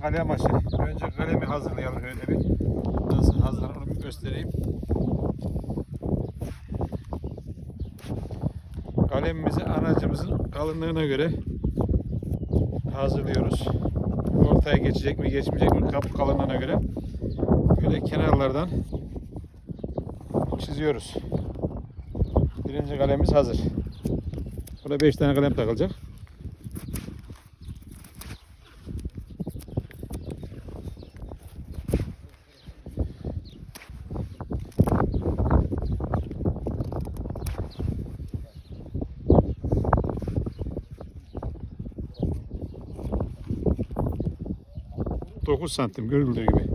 kalem aşı. Önce kalemi hazırlayalım öyle bir. Nasıl hazırlanır göstereyim. Kalemimizi aracımızın kalınlığına göre hazırlıyoruz. Ortaya geçecek mi geçmeyecek mi kap kalınlığına göre böyle kenarlardan çiziyoruz. Birinci kalemimiz hazır. Burada 5 tane kalem takılacak. Dokuz santim görüldüğü gibi.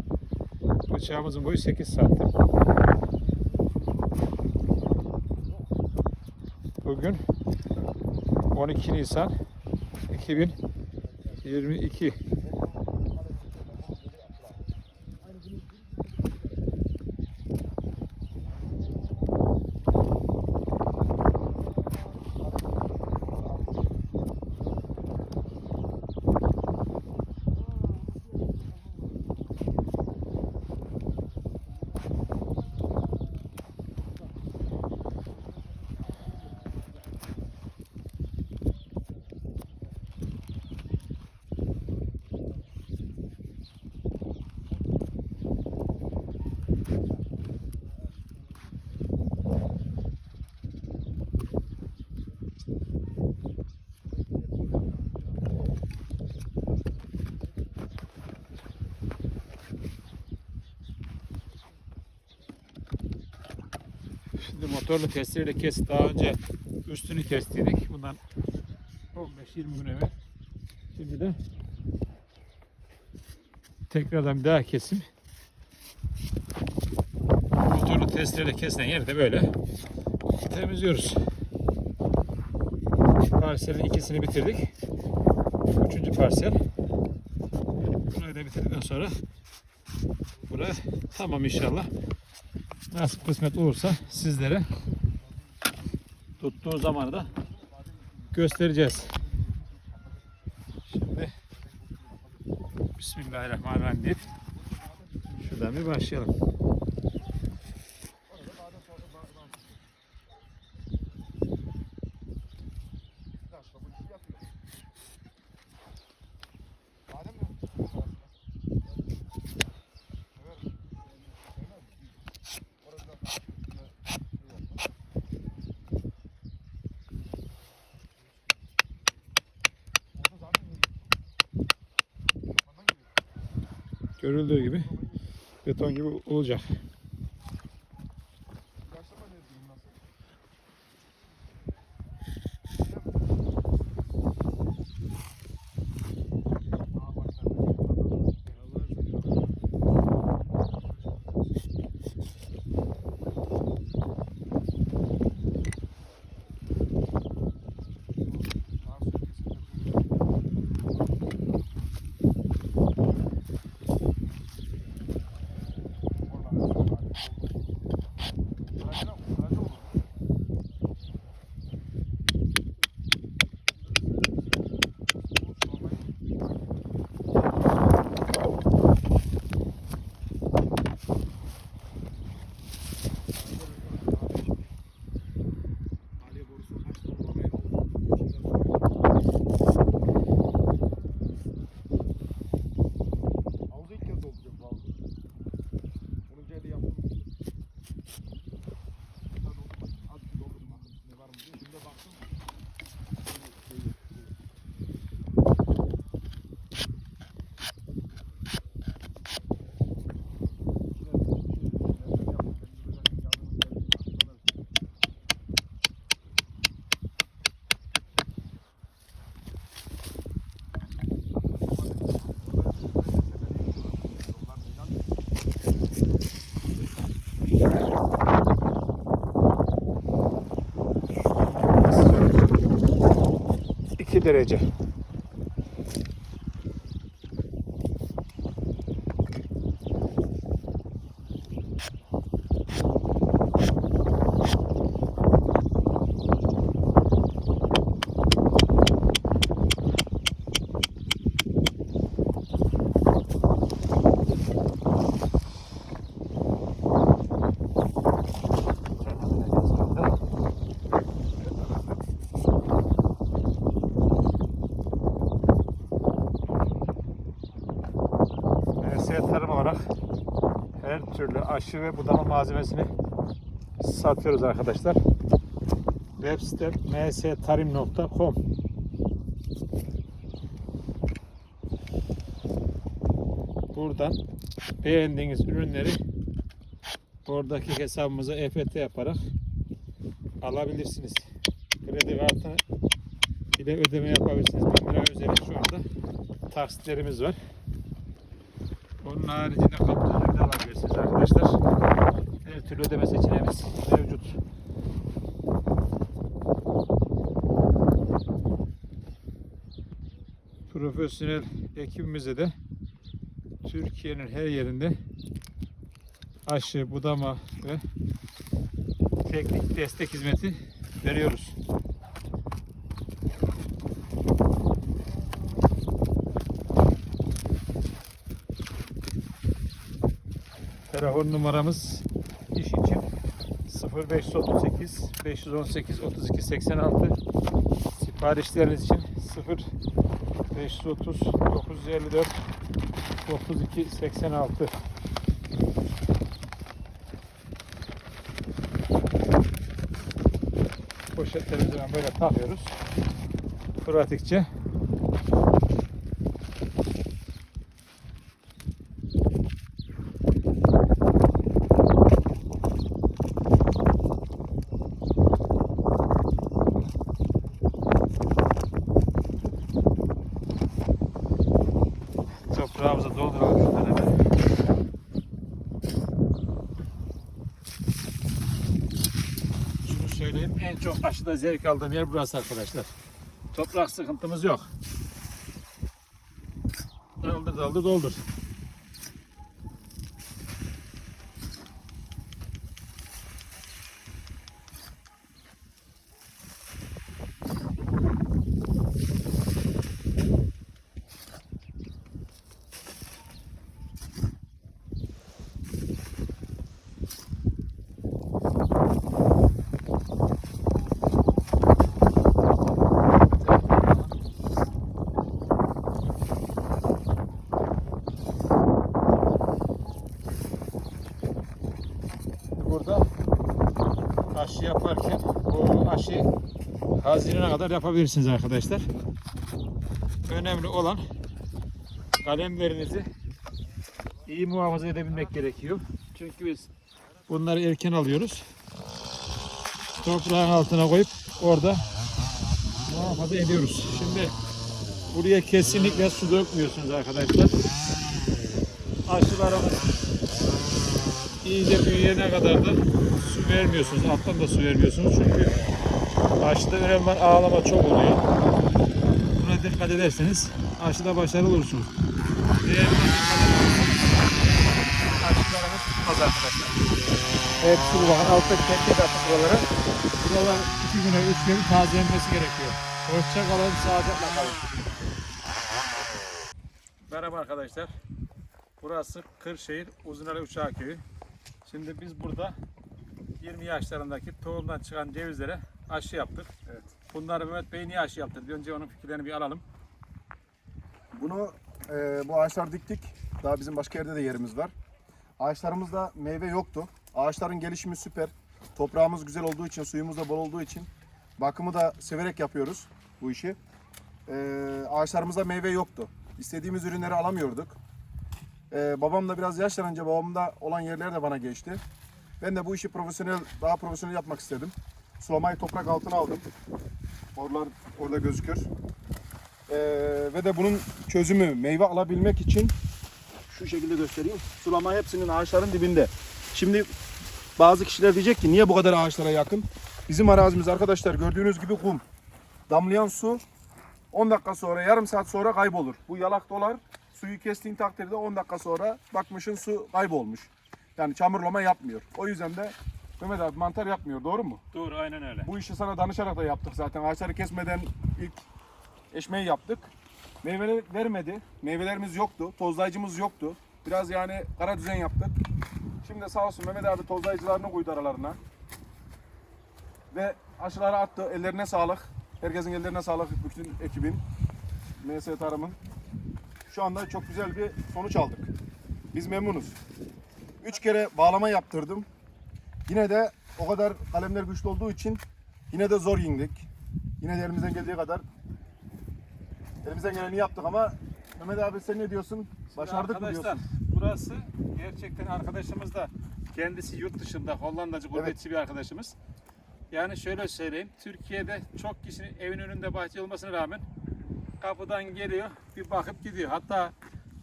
Bıçağımızın boyu 8 santim. Bugün 12 Nisan 2022. Şimdi motorlu testereyle kes daha önce üstünü kestirdik. Bundan 15-20 gün evvel. Şimdi de tekrardan bir daha kesim. Motorlu testereyle kesilen yeri de böyle temizliyoruz. Parselin ikisini bitirdik. Üçüncü parsel. Burayı da bitirdikten sonra bura tamam inşallah. Nasip kısmet olursa sizlere tuttuğu zamanı da göstereceğiz. Şimdi Bismillahirrahmanirrahim deyip şuradan bir başlayalım. Görüldüğü gibi beton gibi olacak. derece. İki derece. aşı ve budama malzemesini satıyoruz arkadaşlar. Web sitem mstarim.com Buradan beğendiğiniz ürünleri oradaki hesabımıza EFT yaparak alabilirsiniz. Kredi kartı ile ödeme yapabilirsiniz. 1000 lira üzeri şu anda taksitlerimiz var. Onun haricinde kapıda ürünü alabilirsiniz arkadaşlar. Her türlü ödeme seçeneğimiz mevcut. Profesyonel ekibimize de Türkiye'nin her yerinde aşı, budama ve teknik destek hizmeti veriyoruz. Telefon numaramız iş için 0538 518 32 86 siparişleriniz için 0 530 954 32 86 Poşetlerimizi ben böyle takıyoruz. Pratikçe. Toprağımıza dolduralım şunları. Şunu söyleyeyim. En çok aşıda zevk aldığım yer burası arkadaşlar. Toprak sıkıntımız yok. Doldur doldur doldur. Burada aşı yaparken bu aşı Haziran'a kadar yapabilirsiniz arkadaşlar. Önemli olan kalemlerinizi iyi muhafaza edebilmek gerekiyor. Çünkü biz bunları erken alıyoruz. Toprağın altına koyup orada muhafaza ediyoruz. Şimdi buraya kesinlikle su dökmüyorsunuz arkadaşlar. Aşılarımız iyice büyüyene kadar da su vermiyorsunuz. Alttan da su vermiyorsunuz. Çünkü aşıda önemli ağlama çok oluyor. Buna dikkat ederseniz aşıda başarılı olursunuz. Diğer aşılarımız tutmaz arkadaşlar. Hepsi bu bakın alttaki tek attık buralara. Buralar iki güne, üç güne tazelenmesi gerekiyor. Hoşça kalın, sağlıcakla kalın. Merhaba arkadaşlar. Burası Kırşehir Uzunali Uçağı Köyü. Şimdi biz burada 20 yaşlarındaki tohumdan çıkan cevizlere aşı yaptık. Evet. Bunları Mehmet Bey niye aşı yaptı? Bir önce onun fikirlerini bir alalım. Bunu e, bu ağaçlar diktik. Daha bizim başka yerde de yerimiz var. Ağaçlarımızda meyve yoktu. Ağaçların gelişimi süper. Toprağımız güzel olduğu için, suyumuz da bol olduğu için bakımı da severek yapıyoruz bu işi. E, ağaçlarımızda meyve yoktu. İstediğimiz ürünleri alamıyorduk. E, babam da biraz yaşlanınca babamda olan yerler de bana geçti. Ben de bu işi profesyonel, daha profesyonel yapmak istedim. Sulamayı toprak altına aldım. Oralar orada gözükür. Ee, ve de bunun çözümü meyve alabilmek için şu şekilde göstereyim. Sulama hepsinin ağaçların dibinde. Şimdi bazı kişiler diyecek ki niye bu kadar ağaçlara yakın? Bizim arazimiz arkadaşlar gördüğünüz gibi kum. Damlayan su 10 dakika sonra yarım saat sonra kaybolur. Bu yalak dolar suyu kestiğin takdirde 10 dakika sonra bakmışın su kaybolmuş. Yani çamurlama yapmıyor. O yüzden de Mehmet abi mantar yapmıyor doğru mu? Doğru, aynen öyle. Bu işi sana danışarak da yaptık zaten. Ağaçları kesmeden ilk eşmeyi yaptık. Meyveler vermedi. Meyvelerimiz yoktu. Tozlayıcımız yoktu. Biraz yani kara düzen yaptık. Şimdi sağ olsun Mehmet abi tozlayıcılarını koydu aralarına. Ve aşıları attı. Ellerine sağlık. Herkesin ellerine sağlık. Bütün ekibin. MS Tarım'ın. Şu anda çok güzel bir sonuç aldık. Biz memnunuz. Üç kere bağlama yaptırdım. Yine de o kadar kalemler güçlü olduğu için yine de zor indik. Yine de elimizden geldiği kadar elimizden geleni yaptık ama Mehmet abi sen ne diyorsun? Başardık mı diyorsun? burası gerçekten arkadaşımız da kendisi yurt dışında Hollandacı gurbetçi bir arkadaşımız. Yani şöyle söyleyeyim. Türkiye'de çok kişinin evin önünde bahçe olmasına rağmen kapıdan geliyor bir bakıp gidiyor. Hatta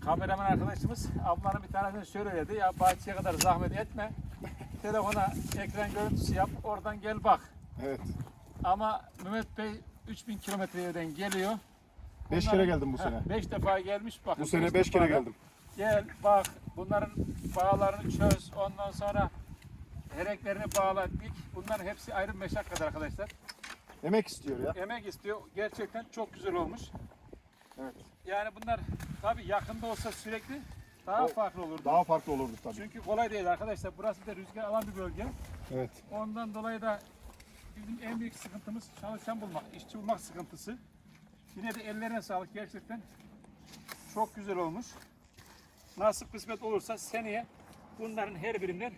kameraman arkadaşımız ablanın bir tanesini şöyle dedi. Ya bahçeye kadar zahmet etme. Telefona ekran görüntüsü yap. Oradan gel bak. Evet. Ama Mehmet Bey 3000 kilometre yerden geliyor. Beş Bunların- kere geldim bu sene. Beş defa gelmiş bakın. Bu sene beş beş kere defa da- geldim. Gel bak bunların bağlarını çöz ondan sonra hereklerini bağla dik. Bunların hepsi ayrı meşakkat arkadaşlar. Emek istiyor ya. Emek istiyor. Gerçekten çok güzel olmuş. Evet. Yani bunlar tabii yakında olsa sürekli daha O- farklı olurdu. Daha farklı olurdu tabii. Çünkü kolay değil arkadaşlar. Burası da rüzgar alan bir bölge. Evet. Ondan dolayı da bizim en büyük sıkıntımız çalışan bulmak, işçi bulmak sıkıntısı. Yine de ellerine sağlık gerçekten çok güzel olmuş. Nasip kısmet olursa seneye bunların her birinden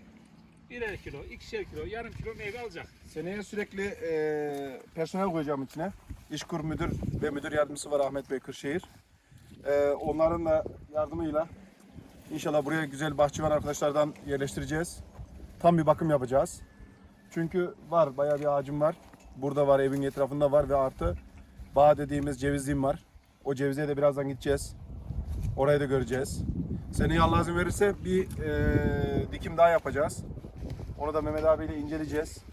birer kilo, ikişer kilo, yarım kilo meyve alacak. Seneye sürekli eee, personel koyacağım içine. İşkur müdür ve müdür yardımcısı var Ahmet Bey Kırşehir. Eee, onların da yardımıyla inşallah buraya güzel bahçıvan arkadaşlardan yerleştireceğiz. Tam bir bakım yapacağız. Çünkü var bayağı bir ağacım var. Burada var evin etrafında var ve artı bağ dediğimiz cevizliğim var. O cevize de birazdan gideceğiz. Orayı da göreceğiz. Seneye Allah izin verirse bir eee, dikim daha yapacağız. Onu da Mehmet abiyle inceleyeceğiz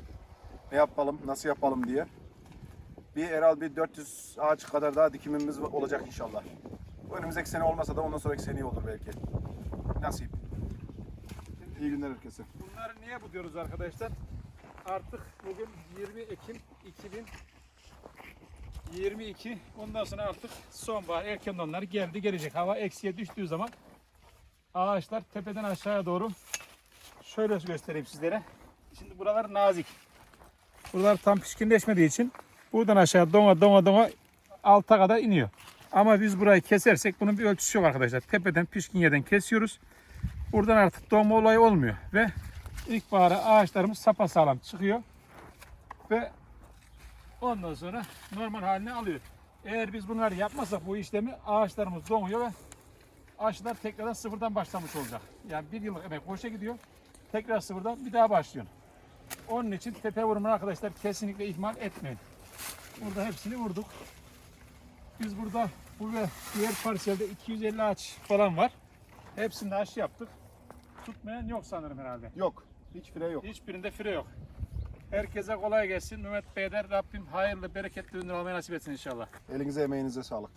ne yapalım, nasıl yapalım diye. Bir herhalde bir 400 ağaç kadar daha dikimimiz olacak inşallah. Bu önümüzdeki sene olmasa da ondan sonraki seneye olur belki. Nasip. İyi günler herkese. Bunları niye bu diyoruz arkadaşlar? Artık bugün 20 Ekim 2022. Ondan sonra artık sonbahar erken donlar geldi gelecek. Hava eksiye düştüğü zaman ağaçlar tepeden aşağıya doğru şöyle göstereyim sizlere. Şimdi buralar nazik. Buralar tam pişkinleşmediği için buradan aşağı dona dona dona alta kadar iniyor. Ama biz burayı kesersek bunun bir ölçüsü yok arkadaşlar. Tepeden pişkin yerden kesiyoruz. Buradan artık donma olayı olmuyor ve ilkbahara ağaçlarımız sapasağlam çıkıyor ve ondan sonra normal haline alıyor. Eğer biz bunları yapmazsak bu işlemi ağaçlarımız donuyor ve ağaçlar tekrardan sıfırdan başlamış olacak. Yani bir yıllık emek boşa gidiyor. Tekrar sıfırdan bir daha başlıyorsun. Onun için tepe vurumunu arkadaşlar kesinlikle ihmal etmeyin. Burada hepsini vurduk. Biz burada bu ve diğer parselde 250 ağaç falan var. Hepsinde aşı yaptık. Tutmayan yok sanırım herhalde. Yok. Hiç fire yok. Hiçbirinde fire yok. Herkese kolay gelsin. Mehmet Bey'den Rabbim hayırlı, bereketli ürünler almayı nasip etsin inşallah. Elinize emeğinize sağlık.